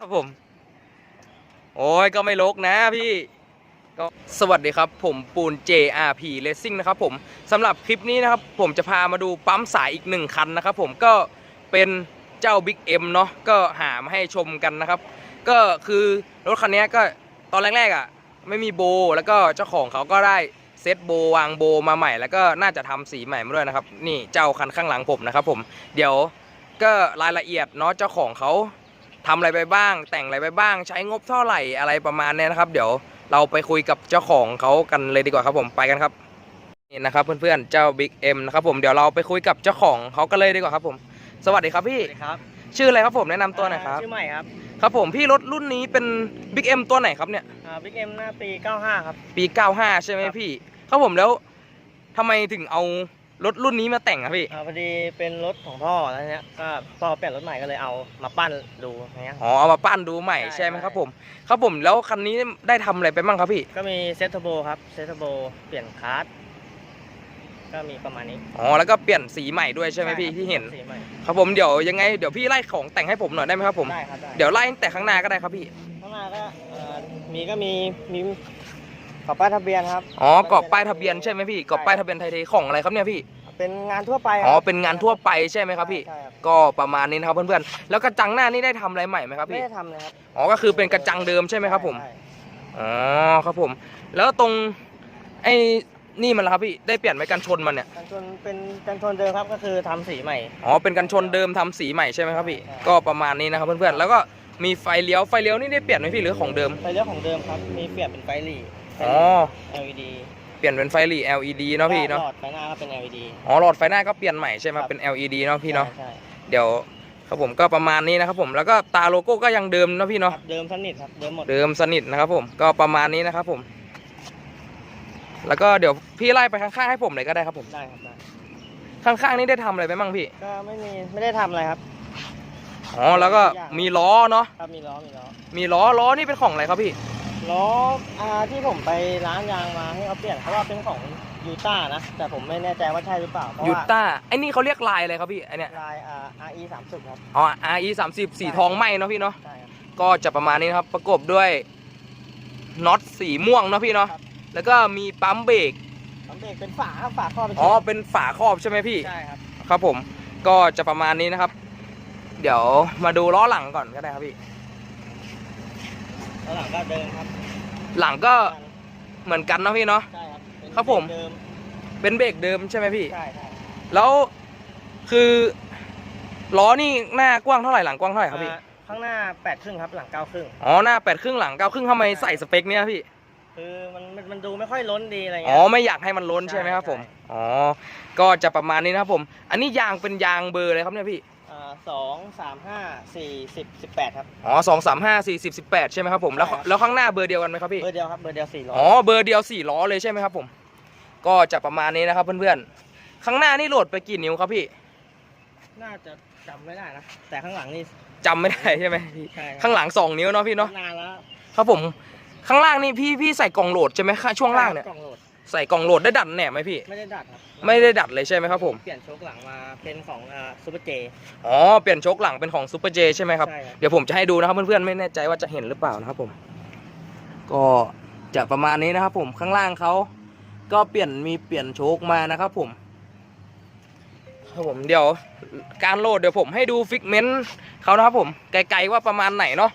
ครับผม โอ้ยก็ไม่ลกนะพี่ก็สวัสดีครับ ผมปูน JRP Racing นะครับผมสำหรับคลิปนี้นะครับ ผมจะพามาดูปั๊มสายอีกหนึ่งคันนะครับผมก็เป็นเจ้า Big M เนาะก็หามาให้ชมกันนะครับ ก็คือรถคันนี้ก็ตอนแรกๆอะ ไม่มีโบ แล้วก็เจ้าของเขาก็ได้เซตโบวางโบมาใหม่ แล้วก็น่าจะทำสีใหม่มาด้วยนะครับ นี่เจ้าคันข้างหลังผมนะครับผมเดี๋ยวก็รายละเอียดเนาะเจ้าของเขา ทำอะไรไปบ้าง แต่งอะไรไปบ้าง ใช้งบเท่าไหร่อะไรประมาณเนี้ยนะครับ เดี๋ยวเราไปคุยกับเจ้าของเขากันเลยดีกว่าครับผมไปกันครับนี่นะครับเพื่อนๆเจ้า Big M นะครับผมเดี๋ยวเราไปคุยกับเจ้าของเขากันเลยดีกว่าครับผม สวัสดีครับพี่สวัสดีครับชื่ออะไรครับผมแนะนำตัวหน่อยครับชื่อใหม่ครับครับผมพี่รถรุ่นนี้เป็น Big M ตัวไหนครับเนี่ยบิ๊กเอ็มหน้าปี 95 ครับ ปี 95 ใช่ไหมครับพี่ครับผมแล้วทำไมถึงเอา รถรุ่นนี้มาแต่งครับพี่ อ่าพอดีเป็นรถของพ่อแล้วเนี้ยก็พ่อเปลี่ยนรถใหม่ก็เลยเอามาปั้นดูอย่างเงี้ย อ๋อเอามาปั้นดูใหม่ใช่ใช่ไหมใช่ครับผม ครับผมแล้วคันนี้ได้ทำอะไรไปบ้างครับพี่ ก็มีเซตเทอร์โบครับเซตเทอร์โบเปลี่ยนคาร์ดก็มีประมาณนี้อ๋อแล้วก็เปลี่ยนสีใหม่ด้วยใช่ไหมพี่ครับที่เห็น สีใหม่ครับผมเดี๋ยวยังไงเดี๋ยวพี่ไล่ของแต่งให้ผมหน่อยได้ไหมครับผม ได้ครับได้เดี๋ยวไล่ตั้งแต่ข้างหน้าก็ได้ครับพี่ ข้างหน้าก็เอ่อมีก็มีมี ขอบป้ายทะเบียนครับ อ๋อกรอบป้ายทะเบียนใช่ไหมพี่กรอบป้ายทะเบียนไทยเทของอะไรครับเนี่ยพี่ เป็นงานทั่วไปคอ๋รัอเป็นงานทั่วไปใช่ไหมครับพี่ ใช่ครับ ก็ประมาณนี้นะครับเพื่อนๆ แล้วกระจังหน้านี่ได้ทำอะไรใหม่ไหมครับไม่พี่ ได้ทำเลยครับอ๋อก็คือเป็นกระจังเดิมใช่ไหมครับผม ใช่อ๋อครับผม แล้วตรงไอ้นี่มันละครับพี่ ได้เปลี่ยนไหมกันชนมันเนี่ย กันชนเป็นกันชนเดิมครับก็คือทำสีใหม่ อ๋อเป็นกันชนเดิมทำสีใหม่ใช่ไหมครับพี่ ใช่ ก็ประมาณนี้นะครับเพื่อนๆ แล้วก็มีไฟเลี้ยว ไฟเลี้ยวนี่ได้เปลี่ยนไหมพี่หรือของเดิม ไฟเลี้ยวของเดิมครับ มีเปลี่ยนเป็นไฟหลี อ๋อ LED เปลี่ยนเป็นไฟหลี LED เนาะพี่เนาะ หลอดไฟหน้าก็เป็น LED อ๋อหลอดไฟหน้าก็เปลี่ยนใหม่ใช่ไหมครับ เป็น LED เนาะพี่เนาะ ใช่เดี๋ยวครับผมก็ประมาณนี้นะครับผม แล้วก็ตาโลโก้ก็ยังเดิมเนาะพี่ใช่เนาะครับเดิมสนิทครับ เดิมหมด เดิมสนิทนะครับผม ก็ประมาณนี้นะครับผม แล้วก็เดี๋ยวพี่ไล่ไปข้างๆให้ผมเลยก็ได้ครับผม ได้ครับได้ข้างๆนี่ได้ทำอะไรไปบ้างพี่ ก็ไม่มี ไม่ได้ทำอะไรครับ อ๋อ แล้วก็มีล้อเนาะ ครับมีล้อ มีล้อ มีล้อล้อนี่เป็นของอะไรครับพี่ ล้ออ่าที่ผมไปร้านยางมาให้เขาเปลี่ยนเขาว่าเป็นของยูต้านะ แต่ผมไม่แน่ใจว่าใช่หรือเปล่าเพราะยูว่าต้าไอ้นี่เขาเรียกลายอะไรครับพี่ไอเนี้ยลายอ่า RE 30ครับอ๋อ RE 30สีทองไหมเนาะพี่เนาะ ใช่ครับ ก็จะประมาณนี้นะครับ ประกบด้วยน็อตสีม่วงเนาะพี่เนาะ ครับ แล้วก็มีปั๊มเบรกปั๊มเบรกเป็นฝาครับฝาครอบเป็นอ๋อ เป็นฝาครอบใช่ไหมพี่ ใช่ครับครับผม ก็จะประมาณนี้นะครับ เดี๋ยวมาดูล้อหลังก่อนก็ได้ครับพี่ แล้วหลังก็เดิมครับหลังก็เหมือนกันเนาะพี่เนาะ ใช่ครับเป็นครับผม เดิมเป็นเบรกเดิมใช่ไหมพี่ ใช่ใช่แล้วคือล้อนี่หน้ากว้างเท่าไหร่หลังกว้างเท่าไหร่ครับพี่ อ่าข้างหน้าแปดครึ่งครับหลังเก้าครึ่งอ๋อหน้าแปดครึ่งหลังเก้าครึ่งทำไมใส่สเปคเนี้ยพี่ คือมันมันมันดูไม่ค่อยล้นดีอะไรอ๋เงี้อย ไม่อยากให้มันล้นใช่ไหมครับผมใช่อ๋อ ก็จะประมาณนี้นะครับผม อันนี้ยางเป็นยางเบอร์เลยครับเนี่ยพี่อ่า สองสามห้าสี่สิบสิบแปดครับอ๋อสองสามห้าสี่สิบสิบแปดใช่ไหมครับผมแล้วใช่ครับแล้วข้างหน้าเบอร์เดียวกันไหมครับพี่ เบอร์เดียวครับ เบอร์เดียวสี่ร้อยอ๋อ เบอร์เดียวสี่ล้อเลยใช่ไหมครับผม ก็จะประมาณนี้นะครับเพื่อนๆ ข้างหน้านี่โหลดไปกี่นิ้วครับพี่ น่าจะจำไม่ได้นะ แต่ข้างหลังนี่จำไม่ได้ใช่ไหมพี่ใช่ครับข้างหลังสองนิ้วเนาะพี่เนาะ นานแล้วครับผม ข้างล่างนี่พี่พี่ใส่กล่องโหลดใช่ไหมข้างช่วงล่างเนี่ย กล่องโหลด ใส่กล่องโหลดได้ดัดแหนบไหมพี่ ไม่ได้ดัดครับไม่ได้ดัดเลยใช่ไหมครับผม เปลี่ยนโชคหลังมาเป็นของอ่าซูเปอร์เจ อ๋อ เปลี่ยนโชคหลังเป็นของซูเปอร์เจใช่ไหมครับ ใช่ครับ เดี๋ยวผมจะให้ดูนะครับเพื่อนๆ ไม่แน่ใจว่าจะเห็นหรือเปล่านะครับผม ก็จะประมาณนี้นะครับผมข้างล่างเขาก็เปลี่ยนมีเปลี่ยนโชคมานะครับผม ครับผมเดี๋ยวการโหลดเดี๋ยวผมให้ดูฟิกเมนต์เขานะครับผมไกลๆว่าประมาณไหนเนาะ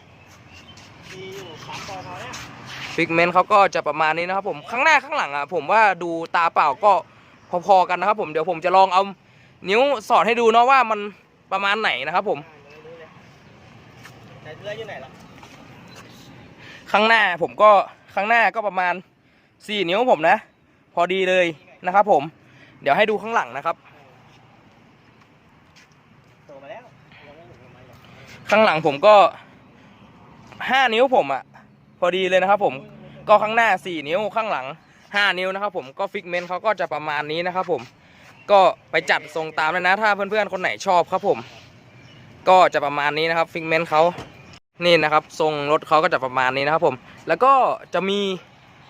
มีอยู่สามปอเท่าเนี้ย ฟิกเมนต์เขาก็จะประมาณนี้นะครับผมข้างหน้าข้างหลังอะผมว่าดูตาเปล่าก็พอๆกันนะครับผมเดี๋ยวผมจะลองเอานิ้วสอดให้ดูเนาะว่ามันประมาณไหนนะครับผมแต่เรืออยู่ไหนล่ะข้างหน้าผมก็ข้างหน้าก็ประมาณ 4 นิ้วผมนะ พอดีเลยนะครับผม เดี๋ยวให้ดูข้างหลังนะครับข้างหลังผมก็ 5 นิ้วผมอะ่ะ พอดีเลยนะครับผมก็ข้างหน้า 4 นิ้วข้างหลัง 5 นิ้วนะครับผมก็ฟิกเมนต์เขาก็จะประมาณนี้นะครับผมก็ไปจัดทรงตามเลยนะ ถ้าเพื่อนๆคนไหนชอบครับผม ก็จะประมาณนี้นะครับฟิกเมนต์เขานี่นะครับทรงรถเขาก็จะประมาณนี้นะครับผม แล้วก็จะมี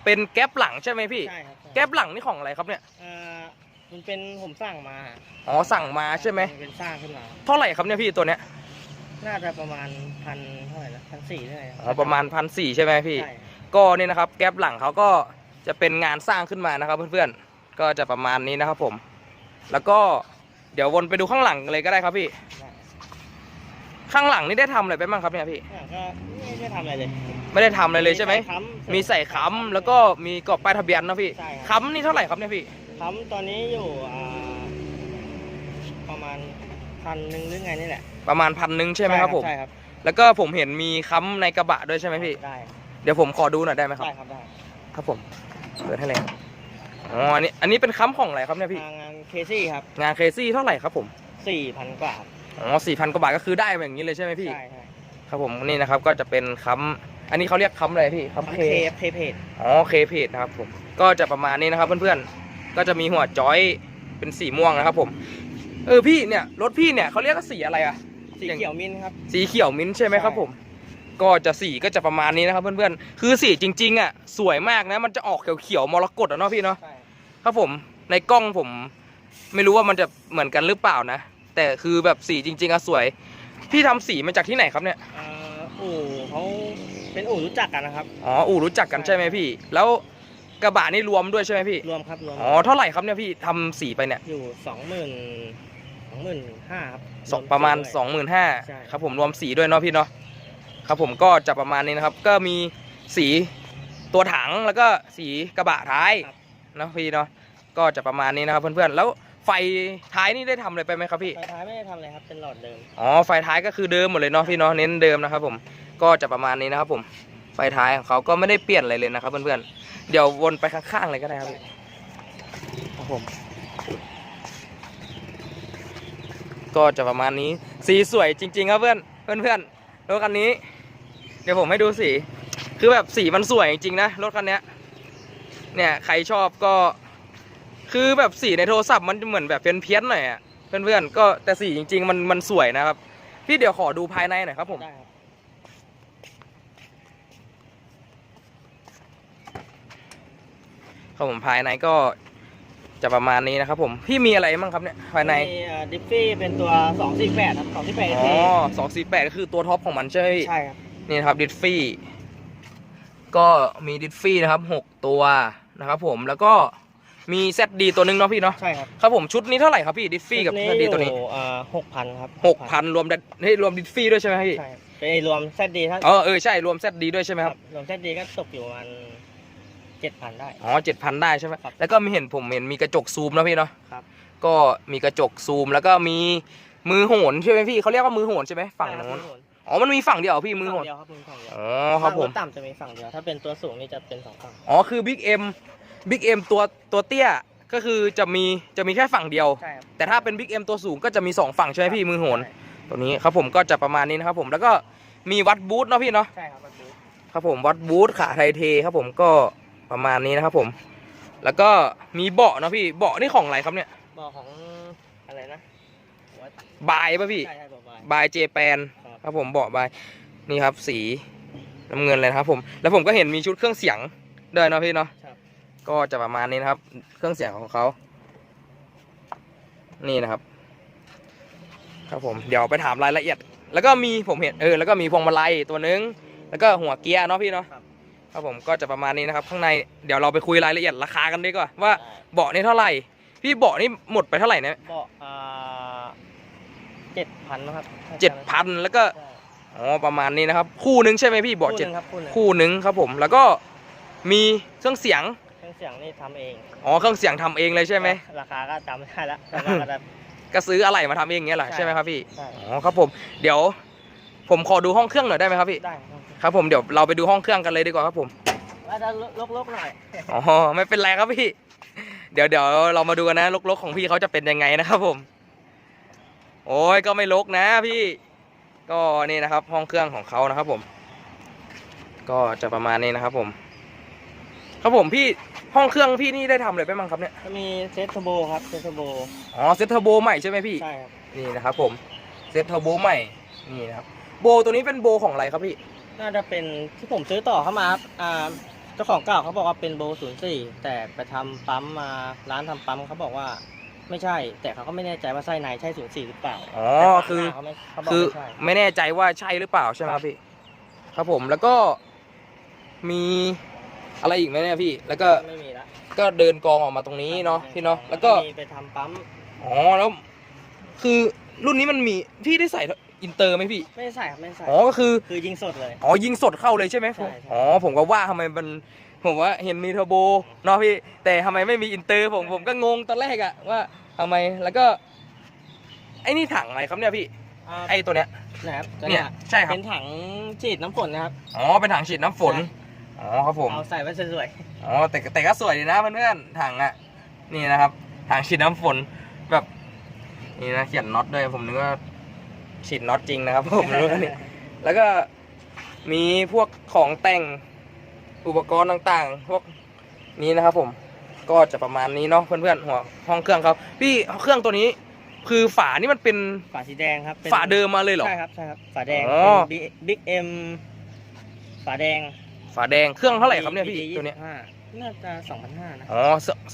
เป็นแก๊ปหลังใช่ไหมพี่ ใช่ครับใช่แก๊ปหลังนี่ของอะไรครับเนี่ยอ่ามันเป็นผมสั่งมาอ๋อสั่งมาใช่ไหมนเป็นสร้างขึ้นมา เท่าไหร่ครับเนี่ยพี่ตัวเนี้ย น่าจะประมาณพันเท่าไหร่นะพันสี่เท่าไหร่อ๋อประมาณพันสี่ใช่ไหมพี่ ใช่ก็นี่นะครับแก๊ปหลังเขาก็จะเป็นงานสร้างขึ้นมานะครับเพื่อนๆ ก็จะประมาณนี้นะครับผม แล้วก็เดี๋ยววนไปดูข้างหลังเลยก็ได้ครับพี่ ได้ข้างหลังนี่ได้ทำอะไรไปบ้างครับเนี่ยพี่เนี่ยก็ไม่ได้ทำอะไรเลยไม่ได้ทำอะไรเลยใช่ไหม ค้ำ มีใส่ค้ำแล้วก็มีกรอบป้ายทะเบียนเนอะพี่ใช่ครับ ค้ำนี่เท่าไหร่ครับเนี่ยพี่ ค้ำตอนนี้อยู่อ่าประมาณ พันหนึ่งหรือไงนี่แหละประมาณพันหนึ่งใช่ไหมครับผม ใช่ครับแล้วก็ผมเห็นมีค้ำในกระบะด้วยใช่ไหมพี่ ได้เดี๋ยวผมขอดูหน่อยได้ไหมครับ ได้ครับได้ครับผม เปิดให้เลยอ๋ออันนี้อันนี้เป็นค้ำของอะไรครับเนี่ยพี่ ทางงานเคซี่ครับงานเคซี่เท่าไหร่ครับผม สี่พันกว่าครับอ๋อสี่พันกว่าบาทก็คือได้แบบนี้เลยใช่ไหมพี่ ใช่ใช่ครับผมนี่นะครับก็จะเป็นค้ำอันนี้เขาเรียกค้ำอะไรพี่ค้ำเค เคเคเพจอ๋อเคเพจนะครับผมก็จะประมาณนี้นะครับเพื่อนๆก็จะมีหัวจอยเป็นสีม่วงนะครับผม เออพี่เนี่ยรถพี่เนี่ยเขาเรียกว่าสีอะไรอะสีเขียวมินท์ครับ สีเขียวมิ้นท์ใช่ไหมครับใช่ผม ก็จะสีก็จะประมาณนี้นะครับเพื่อนๆคือสีจริงๆอะสวยมากนะ มันจะออกเขียวๆมรกตอะเนาะพี่เนาะใช่ ครับผมในกล้องผม ไม่รู้ว่ามันจะเหมือนกันหรือเปล่านะ แต่คือแบบสีจริง ๆอะสวย พี่ทำสีมาจากที่ไหนครับเนี่ยอ่าอู่เขาเป็นอู่รู้จักกันนะครับ อ๋ออู่รู้จักกันใช่ไหมพี่ แล้วกระบะนี่รวมด้วยใช่ไหมพี่รวมครับรวมอ๋อเท่าไหร่ครับเนี่ยพี่ทำสีไปเนี่ยอยู่สองหมื่นส องหมื่นห้าครับสองประมาณวด้วย25,000ใช่ครับผมรวมสีด้วยเนาะพี่เนาะครับผมก็จะประมาณนี้นะครับ ก็มีสีตัวถังแล้วก็สีกระบะท้ายเนาะพี่เนาะก็จะประมาณนี้นะครับเพื่อนๆแล้วไฟท้ายนี่ได้ทำอะไรไปไหมครับพี่ไฟท้ายไม่ได้ทำอะไรครับเป็นหลอดเดิมอ๋อไฟท้ายก็คือเดิมหมดเลยเนาะพี่เนาะเน้นเดิมนะครับผมก็จะประมาณนี้นะครับผมไฟท้ายของเขาก็ไม่ได้เปลี่ยนอะไรเลยนะครับเพื่อนๆเดี๋ยววนไปข้างๆเลยก็ได้ครับพี่ครับผม ก็จะประมาณนี้ สีสวยจริง ๆ ครับเพื่อนเพื่อนๆรถคันนี้ เดี๋ยวผมให้ดูสี คือแบบสีมันสวยจริงๆนะรถคันเนี้ยเนี่ยใครชอบก็ คือแบบสีในโทรศัพท์มันเหมือนแบบเพี้ยนๆหน่อยอะเพื่อนๆก็แต่สีจริง ๆ มันมันสวยนะครับ พี่เดี๋ยวขอดูภายในหน่อยครับผมได้ครับครับผมภายในก็ จะประมาณนี้นะครับผมพี่มีอะไรบ้างครับเนี่ยภายในมีดิฟฟี่เป็นตัวสองสี่แปดครับสองสี่แปดอ๋อสองสี่แปดก็คือตัวท็อปของมันใช่ไหมพี่ใช่ครับ นี่นะครับดิฟฟี่ ก็มีดิฟฟี่นะครับหกตัวนะครับผมแล้วก็มีเซตดีตัวหนึงเนาะพี่เนาะใช่ครับครับผมชุดนี้เท่าไหร่ครับพี่ดิฟฟี่กับเซตดีตัวนี้ หกพันครับหกพันรวมดัเฮ้ยรวมดิฟฟี่ด้วยใช่ไหมพี่ใช่ครับเป็นไอ้รวมเซตดีถ้าเออเออใช่รวมเซตดีด้วยใช่ไหมครับรวมเซตดีก็ตกอยู่ประมาณ เจ็ดพันได้ อ๋อเจ็ดพันได้ใช่ไหมครับแล้วก็มีเห็นผมเห็นมีกระจกซูมนะพี่เนาะครับ ก็มีกระจกซูมแล้วก็มีมือโหนใช่ไหมพี่เขาเรียกว่ามือโหนใช่ไหมฝั่งนู้นอ๋อมันมีฝั่งเดียวเหรอพี่มือโหนเดียวครับมือฝั่งเดียวอ๋อครับผมถ้ารถต่ำจะมีฝั่งเดียวถ้าเป็นตัวสูงนี่จะเป็นสองฝั่งอ๋อคือบิ๊กเอ็มบิ๊กเอ็มตัวตัวเตี้ยก็คือจะมีจะมีแค่ฝั่งเดียวใช่ครับแต่ถ้าเป็นบิ๊กเอ็มตัวสูงก็จะมีสองฝั่งใช่ไหมพี่มือโหนใช่ตัวนี้ครับผมก็จะประมาณนี้นะครับผมแล้วก็มีวัดบูทเนาะพี่เนาะใช่ครับประตูครับผมวัดบูทขาไทยเทครับผมก็ ประมาณนี้นะครับผม แล้วก็มีเบาะเนาะพี่เบาะนี่ของอะไรครับเนี่ยบอกของอะไรนะบายป่ะพี่ใช่ใช่บอกไปบายเจแปนครับครับผมเบาะบายนี่ครับสีน้ำเงินเลยนะครับผมแล้วผมก็เห็นมีชุดเครื่องเสียงด้วยเนาะพี่เนาะครับก็จะประมาณนี้นะครับ เครื่องเสียงของเขา นี่นะครับ ครับผมเดี๋ยวไปถามรายละเอียด แล้วก็มีผมเห็นเออแล้วก็มีพวงมาลัยตัวนึง แล้วก็หัวเกียร์เนาะพี่เนาะ ครับครับผมก็จะประมาณนี้นะครับ ข้างในเดี๋ยวเราไปคุยรายละเอียดราคากันดีกว่าว่าเบาะนี่เท่าไหร่ พี่เบาะนี่หมดไปเท่าไหร่เนี่ยบอกอ่าเจ็ดพันนะครับเจ็ดพันแล้วก็ใช่อ๋อประมาณนี้นะครับ คู่นึงใช่ไหมพี่เบาะคู่หเจ็ดนึ่งครับคู่หนึ่งคู่นึงครับผมแล้วก็มีเครื่องเสียงเครื่องเสียงนี่ทำเองอ๋อเครื่องเสียงทำเองเลยใช่ไหมราคาก็จำไม่ได้แล้วแต่ว่าก็จะก็ซื้ออะไรมาทำเองเงี้ยเหรอใช่ใช่ไหมครับพี่ใช่อ๋อครับผม เดี๋ยว ผมขอดูห้องเครื่องหน่อยได้ไหมครับพี่ได้ ครับครับผมเดี๋ยวเราไปดูห้องเครื่องกันเลยดีกว่าครับผมแล้วจะลกๆหน่อยอ๋อไม่เป็นไรครับพี่ เดี๋ยวเดี๋ยวเรามาดูกันนะลกๆของพี่เขาจะเป็นยังไงนะครับผม โอ้ยก็ไม่ลกนะพี่ ก็นี่นะครับ ห้องเครื่องของเขานะครับผม ก็จะประมาณนี้นะครับผม ครับผมพี่ห้องเครื่องพี่นี่ได้ทำอะไรไปบ้างครับเนี่ยก็มีเซตเทอร์โบครับเซตเทอร์โบอ๋อเซ็ตเทอร์โบใหม่ใช่ไหมพี่ใช่ครับนี่นะครับผมเซ็ตเทอร์โบใหม่นี่นะครับโบตัวนี้เป็นโบของอะไรครับพี่ น่าจะเป็นที่ผมซื้อต่อเข้ามาครับอ่าเจ้าของเก่าเขาบอกว่าเป็นโบศูนย์สี่แต่ไปทำปั๊มมาร้านทำปั๊มเขาบอกว่าไม่ใช่ แต่เขาก็ไม่แน่ใจว่าไส้ในใช่ศูนย์สี่หรือเปล่าอ๋อแต่คือ เขาไม่เขาบอกคือไม่ใช่ ไม่แน่ใจว่าใช่หรือเปล่าใช่ไหมครับพี่ ครับผมแล้วก็มีอะไรอีกไหมเนี่ยพี่ แล้วก็ไม่มีละก็เดินกองออกมาตรงนี้เนาะพี่เนาะแล้วก็มีไปทำปั๊มอ๋อแล้ว คือรุ่นนี้มันมีพี่ได้ใส่ อินเตอร์ไหมพี่ ไม่ได้ใส่ครับไม่ได้ใส่อ๋อก็คือคือยิงสดเลย อ๋อยิงสดเข้าเลยใช่ไหมใช่ใช่ อ๋อผมก็ว่าทำไมมันผมว่าเห็นมีเทอร์โบเนาะพี่แต่ทำไมไม่มีอินเตอร์ผมผมก็งงตอนแรกอะว่าทำไมแล้วก็ ไอ้นี่ถังอะไรครับเนี่ยพี่ อ่าไอ้ตัวเนี้ยนะครับตัวเนี่ยใช่ครับ เป็นถังฉีดน้ำฝนนะครับ อ๋อเป็นถังฉีดน้ำฝน ใช่ อ๋อครับผม เอาใส่ไว้สวยอ๋อแต่แต่ก็สวยดีนะเพื่อนๆถังอะนี่นะครับถังฉีดน้ำฝนแบบ นี่นะเขียนน็อตด้วยผมนึกว่า ฉีดน็อตจริงนะครับ ผมรู้ว่านี่แล้วก็มีพวกของแต่งอุปกรณ์ต่างๆ พวกนี้นะครับ ผมก็จะประมาณนี้เนาะเพื่อนๆหัวห้องเครื่องเขาพี่เครื่องตัวนี้คือฝานี่มันเป็นๆฝาสีแดงครับป็นฝาเดิมมาเลยเหรอใช่ครับใช่ครับฝาแดงอ๋อ เป็นบิ๊กเอ็มฝาแดงฝาแดงเครื่องเท่าไหร่ครับเนี่ยพี่ BD ตัวเนี้ย 25 น่าจะสองพันห้านะ อ๋อ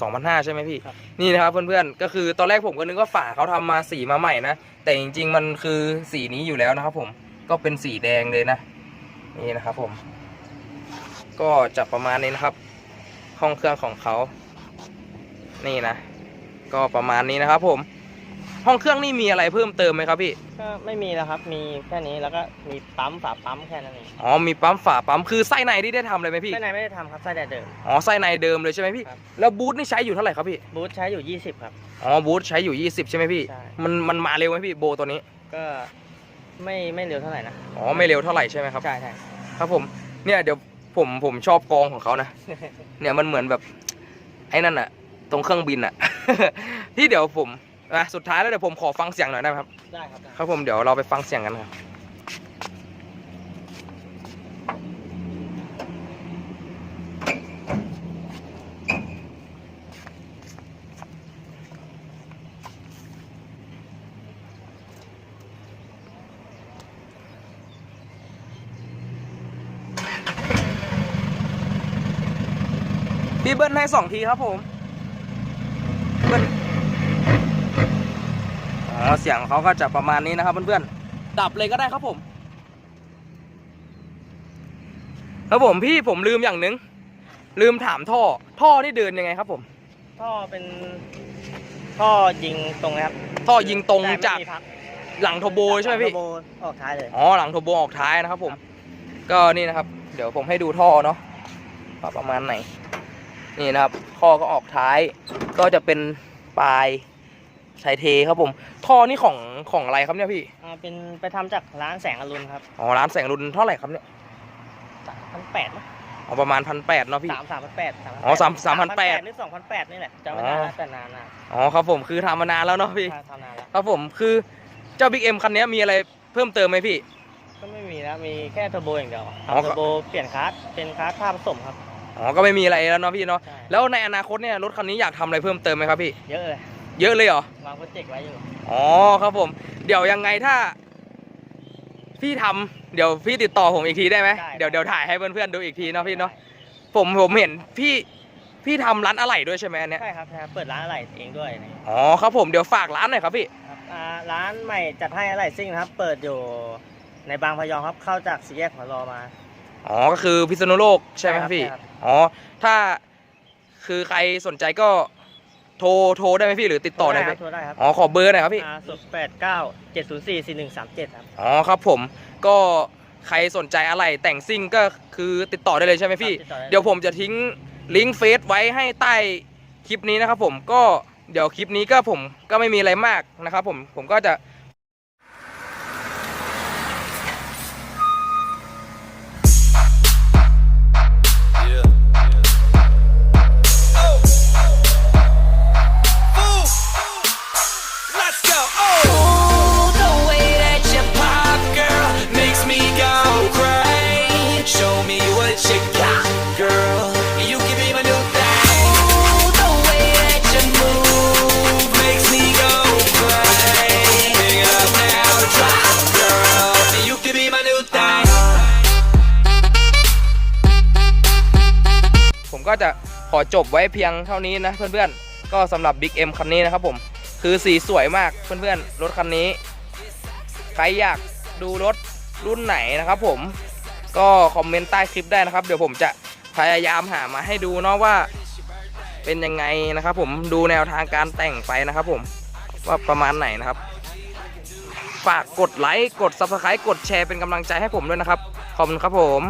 สองพันห้าใช่ไหมพี่ ครับ นี่นะครับเพื่อนๆ ก็คือตอนแรกผมก็นึกว่าฝาเขาทำมาสีมาใหม่นะ แต่จริงๆ มันคือสีนี้อยู่แล้วนะครับผม ก็เป็นสีแดงเลยนะ นี่นะครับผม ก็จะประมาณนี้นะครับ ห้องเครื่องของเขา นี่นะ ก็ประมาณนี้นะครับผม ห้องเครื่องนี่มีอะไรเพิ่มเติมไหมครับพี่ ก็ไม่มีแล้วครับ มีแค่นี้แล้วก็มีปั๊มฝาปั๊มแค่นั้นเองอ๋อมีปั๊มฝาปั๊มคือไส้ในที่ได้ทำเลยไหมพี่ไส้ในไม่ได้ทำครับไส้แต่เดิม อ๋อไส้ในเดิมเลยใช่ไหมพี่ ครับ แล้วบูทนี่ใช้อยู่เท่าไหร่ครับพี่ บูธใช้อยู่ 20 ครับ อ๋อบูทใช้อยู่ 20 ใช่ไหมพี่ ใช่ มันมันมาเร็วไหมพี่โบตัวนี้ ก็ไม่ไม่เร็วเท่าไหร่นะอ๋อไม่เร็วเท่าไหร่ใช่ไหมครับ ใช่ใช่ ครับผม เนี่ยเดี๋ยวผมผมชอบกองของเขานะ เนี่ยมันเหมือนแบบไอ้นั่นอะตรงเครื่องบินอะ ที่เดี๋ยวผม นะสุดท้ายแล้วเดี๋ยวผมขอฟังเสียงหน่อยได้ไหมครับ ได้ครับได้ครับผมเดี๋ยวเราไปฟังเสียงกันครับพี่เบิ้ลให้สองทีครับผมเบิ้ล อ๋อเสียงเขาก็จะประมาณนี้นะครับเพื่อนๆดับเลยก็ได้ครับผม ครับผมพี่ผมลืมอย่างหนึงลืมถามท่อ ท่อนี่เดินยังไงครับผม ท่อเป็นท่อยิงตรงนะครับท่อยิงตรงแต่ไม่จากมีพักหลังโทโบใช่ไหมพี่โทโบออกท้ายเลย อ๋อหลังโทโบออกท้ายนะครับผม ก็นี่นะครับ เดี๋ยวผมให้ดูท่อเนาะว่าประมาณไหน นี่นะครับท่อก็ออกท้าย ก็จะเป็นปลาย ชายเทครับผม ท่อนี่ของของอะไรครับเนี่ยพี่อ่าเป็นไปทำจากร้านแสงอรุณครับอ๋อร้านแสงรุนเท่าไหร่ครับเนี่ยสามพันแปดอ๋อประมาณพันแปดเนาะพี่ สามสามพันแปดอ๋อสาม3,800 หรือสองพันแปดนี่แหละจำไม่ได้อ๋อนะแต่นานนะอ๋อครับผมคือทำมานานแล้วเนาะพี่ ทำนานแล้ว ครับผมคือเจ้าบิ๊กเอ็มคันนี้มีอะไรเพิ่มเติมไหมพี่ ก็ไม่มีนะมีแค่เทอร์โบอย่างเดียวอ๋อ ทำเทอร์โบเปลี่ยนคาร์ดเป็นคาร์ดท่าผสมครับอ๋อก็ไม่มีอะไรแล้วเนาะพี่เนาะใช่แล้วในอนาคตเนี่ยรถคันนี้อยากทำอะไรเพิ่มเติมไหมครับพี่ เยอะเลยเยอะเลยเหรอวางโปรเจกต์ไว้อยู่อ๋อครับผม เดี๋ยวยังไงถ้า พี่ทำเดี๋ยวพี่ติดต่อผมอีกทีได้ไหมเดี๋ยวเดี๋ยวถ่ายให้เพื่อนๆดูอีกทีเนาะพี่เนาะผมผมเห็นพี่พี่ทำร้านอะไหล่ด้วยใช่ไหมอันเนี้ยใช่ครับใช่ครับเปิดร้านอะไรเองด้วยนะอ๋อครับผมเดี๋ยวฝากร้านหน่อยครับพี่ครับอ่าร้านใหม่จัดให้อะไรซิ่งนะครับ เปิดอยู่ในบางพยองครับเข้าจากสี่แยกหัวรอมาอ๋อก็คือพิษณุโลกใช่ไหมครับพี่ใช่ครับอ๋อถ้าคือใครสนใจก็ โทรโทรได้ไหมพี่หรือติดต่อได้ไหมโทรได้ครับอ๋อขอเบอร์หน่อยครับพี่ศูนย์แปดเก้าเจ็ดศูนย์สี่สี่หนึ่งสามเจ็ดครับอ๋อครับผมก็ใครสนใจอะไรแต่งซิ่งก็คือติดต่อได้เลยใช่ไหมพี่ครับติดต่อได้เดี๋ยวผมจะทิ้งลิงก์เฟซไว้ให้ใต้คลิปนี้นะครับผมก็เดี๋ยวคลิปนี้ก็ผมก็ไม่มีอะไรมากนะครับผมผมก็จะ อจบไว้เพียงเท่านี้นะเพื่อนๆ ก็สำหรับ Big M คันนี้นะครับผม คือสีสวยมากเพื่อนๆ รถคันนี้ ใครอยากดูรถรุ่นไหนนะครับผม ก็คอมเมนต์ใต้คลิปได้นะครับ เดี๋ยวผมจะพยายามหามาให้ดูเนาะว่าเป็นยังไงนะครับผมดูแนวทางการแต่งไปนะครับผมว่าประมาณไหนนะครับ ฝากกดไลค์กด Subscribe กดแชร์เป็นกำลังใจให้ผมด้วยนะครับ ขอบคุณครับผม